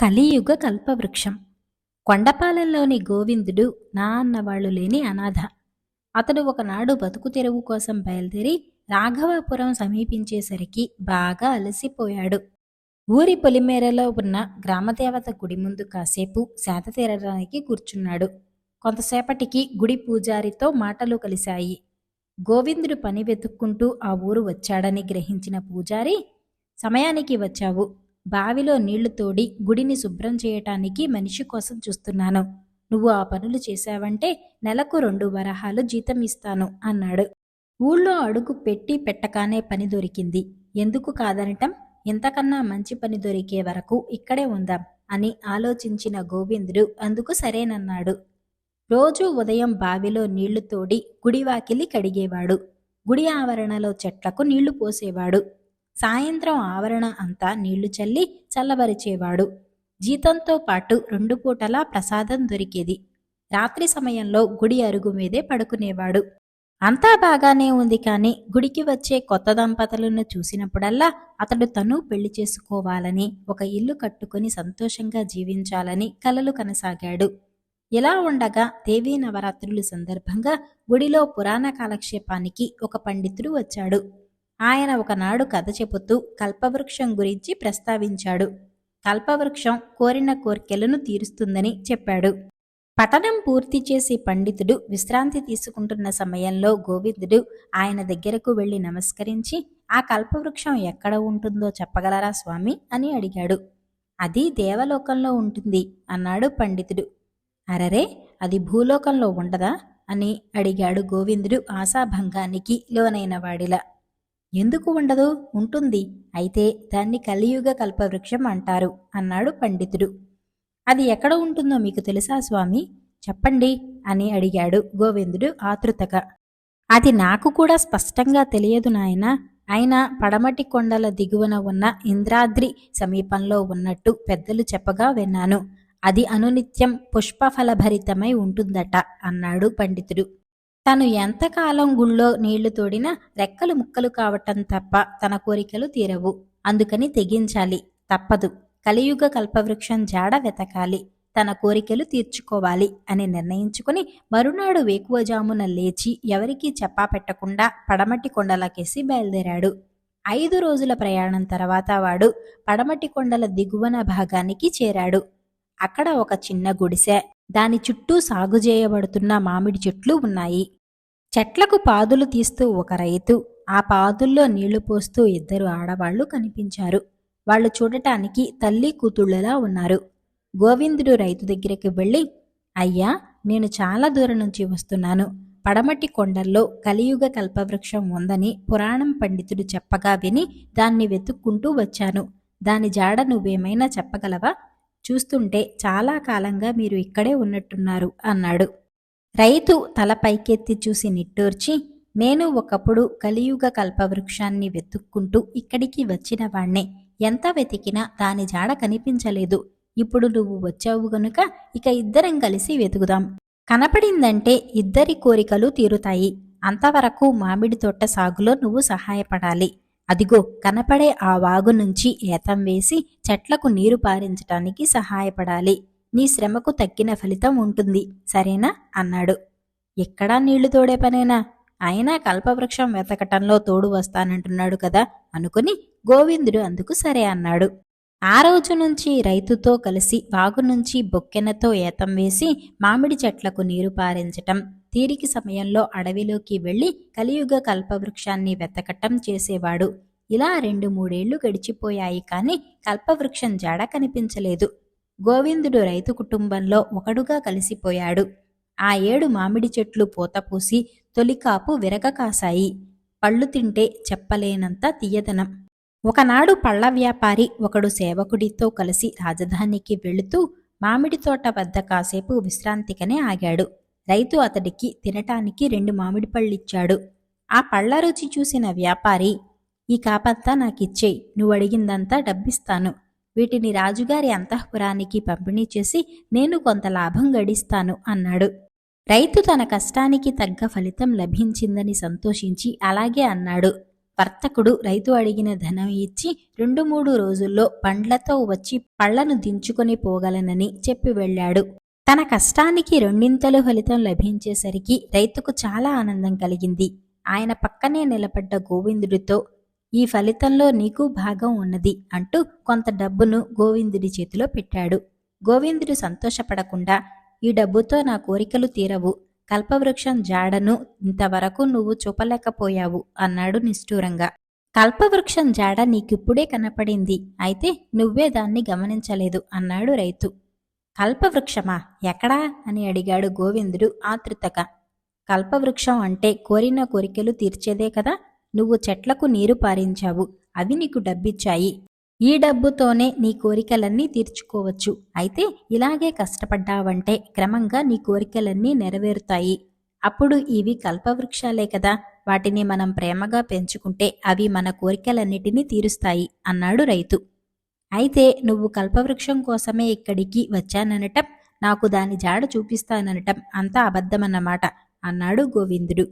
కలియుగ కల్పవృక్షం. కొండపాలెంలోని గోవిందుడు నా అన్నవాళ్ళు లేని అనాథ. అతడు ఒకనాడు బతుకు తెరువు కోసం బయలుదేరి రాఘవాపురం సమీపించేసరికి బాగా అలసిపోయాడు. ఊరి పొలిమేరలో ఉన్న గ్రామదేవత గుడి ముందు కాసేపు శాత తీరడానికి కూర్చున్నాడు. కొంతసేపటికి గుడి పూజారితో మాటలు కలిశాయి. గోవిందుడు పని వెతుక్కుంటూ ఆ ఊరు వచ్చాడని గ్రహించిన పూజారి సమయానికి వచ్చావు. బావిలో నీళ్ళు తోడి గుడిని శుభ్రం చేయటానికి మనిషి కోసం చూస్తున్నాను. నువ్వు ఆ పనులు చేశావంటే నెలకు రెండు వరహాలు జీతం ఇస్తాను అన్నాడు. ఊళ్ళో అడుగు పెట్టి పెట్టగానే పని దొరికింది. ఎందుకు కాదనటం? ఇంతకన్నా మంచి పని దొరికే వరకు ఇక్కడే ఉందాం అని ఆలోచించిన గోవిందుడు అందుకు సరేనన్నాడు. రోజూ ఉదయం బావిలో నీళ్ళు తోడి గుడివాకిలి కడిగేవాడు. గుడి ఆవరణలో చెట్లకు నీళ్ళు పోసేవాడు. సాయంత్రం ఆవరణ అంతా నీళ్ళు చల్లి చల్లబరిచేవాడు. జీతంతో పాటు రెండు పూటలా ప్రసాదం దొరికేది. రాత్రి సమయంలో గుడి అరుగు మీదే పడుకునేవాడు. అంతా బాగానే ఉంది కానీ గుడికి వచ్చే కొత్త దంపతులను చూసినప్పుడల్లా అతడు తను పెళ్ళి చేసుకోవాలని ఒక ఇల్లు కట్టుకుని సంతోషంగా జీవించాలని కలలు కనసాగాడు. ఇలా ఉండగా దేవీ నవరాత్రులు సందర్భంగా గుడిలో పురాణ కాలక్షేపానికి ఒక పండితుడు వచ్చాడు. ఆయన ఒకనాడు కథ చెబుతూ కల్పవృక్షం గురించి ప్రస్తావించాడు. కల్పవృక్షం కోరిన కోర్కెలను తీరుస్తుందని చెప్పాడు. పఠనం పూర్తి చేసి పండితుడు విశ్రాంతి తీసుకుంటున్న సమయంలో గోవిందుడు ఆయన దగ్గరకు వెళ్ళి నమస్కరించి ఆ కల్పవృక్షం ఎక్కడ ఉంటుందో చెప్పగలరా స్వామి? అని అడిగాడు. అది దేవలోకంలో ఉంటుంది అన్నాడు పండితుడు. అరరే! అది భూలోకంలో ఉండదా? అని అడిగాడు గోవిందుడు ఆశాభంగానికి లోనైన వాడిలా. ఎందుకు ఉండదు? ఉంటుంది. అయితే దాన్ని కలియుగ కల్పవృక్షం అంటారు అన్నాడు పండితుడు. అది ఎక్కడ ఉంటుందో మీకు తెలుసా స్వామి? చెప్పండి అని అడిగాడు గోవిందుడు ఆతృతగా. అది నాకు కూడా స్పష్టంగా తెలియదు నాయన. అయినా పడమటి కొండల దిగువన ఉన్న ఇంద్రాద్రి సమీపంలో ఉన్నట్టు పెద్దలు చెప్పగా విన్నాను. అది అనునిత్యం పుష్పఫలభరితమై ఉంటుందట అన్నాడు పండితుడు. తను ఎంతకాలం గుళ్ళో నీళ్ళు తోడినా రెక్కలు ముక్కలు కావటం తప్ప తన కోరికలు తీరవు. అందుకని తెగించాలి. తప్పదు. కలియుగ కల్పవృక్షం జాడ వెతకాలి. తన కోరికలు తీర్చుకోవాలి అని నిర్ణయించుకుని మరునాడు వేకువజామున లేచి ఎవరికీ చెప్పా పెట్టకుండా పడమటి కొండలకేసి బయలుదేరాడు. ఐదు రోజుల ప్రయాణం తర్వాత వాడు పడమటి కొండల దిగువన భాగానికి చేరాడు. అక్కడ ఒక చిన్న గుడిసె దాని చుట్టూ సాగు చేయబడుతున్న మామిడి చెట్లు ఉన్నాయి. చెట్లకు పాదులు తీస్తూ ఒక రైతు ఆ పాదుల్లో నీళ్ళు పోస్తూ ఇద్దరు ఆడవాళ్ళు కనిపించారు. వాళ్ళు చూడటానికి తల్లి కూతుళ్ళలా ఉన్నారు. గోవిందుడు రైతు దగ్గరికి వెళ్ళి అయ్యా నేను చాలా దూరం నుంచి వస్తున్నాను. పడమటి కొండల్లో కలియుగ కల్పవృక్షం ఉందని పురాణం పండితుడు చెప్పగా విని దాన్ని వెతుక్కుంటూ వచ్చాను. దాని జాడ నువ్వేమైనా చెప్పగలవా? చూస్తుంటే చాలా కాలంగా మీరు ఇక్కడే ఉన్నట్టున్నారు అన్నాడు. రైతు తల పైకెత్తి చూసి నిట్టూర్చి నేను ఒకప్పుడు కలియుగ కల్పవృక్షాన్ని వెతుక్కుంటూ ఇక్కడికి వచ్చిన వాణ్ణే. ఎంత వెతికినా దాని జాడ కనిపించలేదు. ఇప్పుడు నువ్వు వచ్చావు గనుక ఇక ఇద్దరం కలిసి వెతుకుదాం కనపడిందంటే ఇద్దరి కోరికలు తీరుతాయి. అంతవరకు మామిడి తోట సాగులో నువ్వు సహాయపడాలి. అదిగో కనపడే ఆ వాగు నుంచి ఏతం వేసి చెట్లకు నీరు పారించటానికి సహాయపడాలి. నీ శ్రమకు తగ్గిన ఫలితం ఉంటుంది. సరేనా? అన్నాడు. ఎక్కడా నీళ్ళు తోడే పనేనా? అయినా కల్పవృక్షం వెతకటంలో తోడు వస్తానంటున్నాడు కదా? అనుకుని గోవిందుడు అందుకు సరే అన్నాడు. ఆ రోజు నుంచి రైతుతో కలిసి వాగు నుంచి బొక్కెనతో ఏతం వేసి మామిడి చెట్లకు నీరు పారించటం. తీరికి సమయంలో అడవిలోకి వెళ్ళి కలియుగ కల్పవృక్షాన్ని వెతకటం చేసేవాడు. ఇలా రెండు మూడేళ్ళు గడిచిపోయాయి కాని కల్పవృక్షం జాడ కనిపించలేదు. గోవిందుడు రైతు కుటుంబంలో ఒకడుగా కలిసిపోయాడు. ఆ ఏడు మామిడి చెట్లు పూతపూసి తొలికాపు విరగ కాసాయి పళ్ళు తింటే చెప్పలేనంత తీయదనం. ఒకనాడు పళ్ళ వ్యాపారి ఒకడు సేవకుడితో కలిసి రాజధానికి వెళుతూ మామిడి తోట వద్ద కాసేపు విశ్రాంతికనే ఆగాడు. రైతు అతడికి తినటానికి రెండు మామిడి పళ్ళిచ్చాడు. ఆ పళ్ళ రుచి చూసిన వ్యాపారి ఈ కాపంతా నాకిచ్చేయి నువ్వు అడిగిందంతా డబ్బిస్తాను. వీటిని రాజుగారి అంతఃపురానికి పంపిణీ చేసి నేను కొంత లాభం గడిస్తాను అన్నాడు. రైతు తన కష్టానికి తగ్గ ఫలితం లభించిందని సంతోషించి అలాగే అన్నాడు. వర్తకుడు రైతు అడిగిన ధనం ఇచ్చి రెండు మూడు రోజుల్లో పండ్లతో వచ్చి పళ్ళను దించుకొని పోగలనని చెప్పి వెళ్ళాడు. తన కష్టానికి రెండింతలు ఫలితం లభించేసరికి రైతుకు చాలా ఆనందం కలిగింది. ఆయన పక్కనే నిలబడ్డ గోవిందుడితో ఈ ఫలితంలో నీకు భాగం ఉన్నది అంటూ కొంత డబ్బును గోవిందుడి చేతిలో పెట్టాడు. గోవిందుడు సంతోషపడకుండా ఈ డబ్బుతో నా కోరికలు తీరవు. కల్పవృక్షం జాడను ఇంతవరకు నువ్వు చూపలేకపోయావు అన్నాడు నిష్ఠూరంగా. కల్పవృక్షం జాడ నీకిప్పుడే కనపడింది. అయితే నువ్వే దాన్ని గమనించలేదు అన్నాడు రైతు. కల్పవృక్షమా? ఎక్కడా? అని అడిగాడు గోవిందుడు ఆతృతగా. కల్పవృక్షం అంటే కోరిన కోరికలు తీర్చేదే కదా? నువ్వు చెట్లకు నీరు పారించావు అవి నీకు డబ్బిచ్చాయి. ఈ డబ్బుతోనే నీ కోరికలన్నీ తీర్చుకోవచ్చు. అయితే ఇలాగే కష్టపడ్డావంటే క్రమంగా నీ కోరికలన్నీ నెరవేరుతాయి. అప్పుడు ఇవి కల్పవృక్షాలే కదా? వాటిని మనం ప్రేమగా పెంచుకుంటే అవి మన కోరికలన్నిటినీ తీరుస్తాయి అన్నాడు రైతు. అయితే నువ్వు కల్పవృక్షం కోసమే ఇక్కడికి వచ్చాననటం నాకు దాని జాడ చూపిస్తాననటం అంతా అబద్ధమన్నమాట అన్నాడు గోవిందుడు.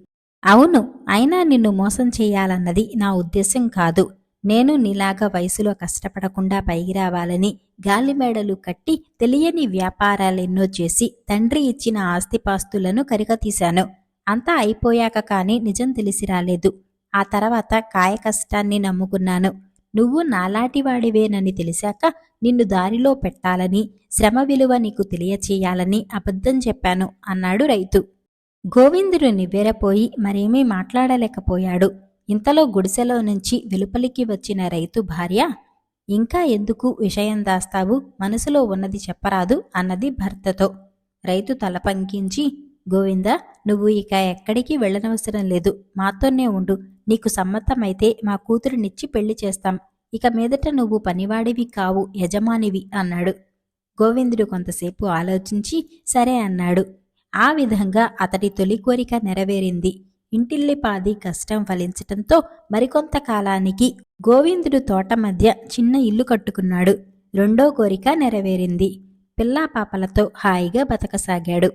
అవును అయినా నిన్ను మోసం చేయాలన్నది నా ఉద్దేశం కాదు. నేను నీలాగా వయసులో కష్టపడకుండా పైకి రావాలని గాలిమేడలు కట్టి తెలియని వ్యాపారాలెన్నో చేసి తండ్రి ఇచ్చిన ఆస్తిపాస్తులను కరిగతీశాను. అంతా అయిపోయాక కానీ నిజం తెలిసి రాలేదు. ఆ తర్వాత కాయ కష్టాన్ని నమ్ముకున్నాను. నువ్వు నాలాటివాడివేనని తెలిసాక నిన్ను దారిలో పెట్టాలని శ్రమ విలువ నీకు తెలియచేయాలని అబద్ధం చెప్పాను అన్నాడు రైతు. గోవిందుడు నివ్వెరపోయి మరేమీ మాట్లాడలేకపోయాడు. ఇంతలో గుడిసెలో నుంచి వెలుపలికి వచ్చిన రైతు భార్య ఇంకా ఎందుకు విషయం దాస్తావు? మనసులో ఉన్నది చెప్పరాదు అన్నది భర్తతో. రైతు తల పంకించి గోవింద నువ్వు ఇక ఎక్కడికి వెళ్ళనవసరం లేదు. మాతోనే ఉండు. నీకు సమ్మతమైతే మా కూతురునిచ్చి పెళ్ళి చేస్తాం. ఇక మీదట నువ్వు పనివాడివి కావు యజమానివి అన్నాడు. గోవిందుడు కొంతసేపు ఆలోచించి సరే అన్నాడు. ఆ విధంగా అతడి తొలి కోరిక నెరవేరింది. ఇంటిల్లిపాది కష్టం ఫలించటంతో మరికొంత కాలానికి గోవిందుడు తోట మధ్య చిన్న ఇల్లు కట్టుకున్నాడు. రెండో కోరిక నెరవేరింది. పిల్లా పాపలతో హాయిగా బతకసాగాడు.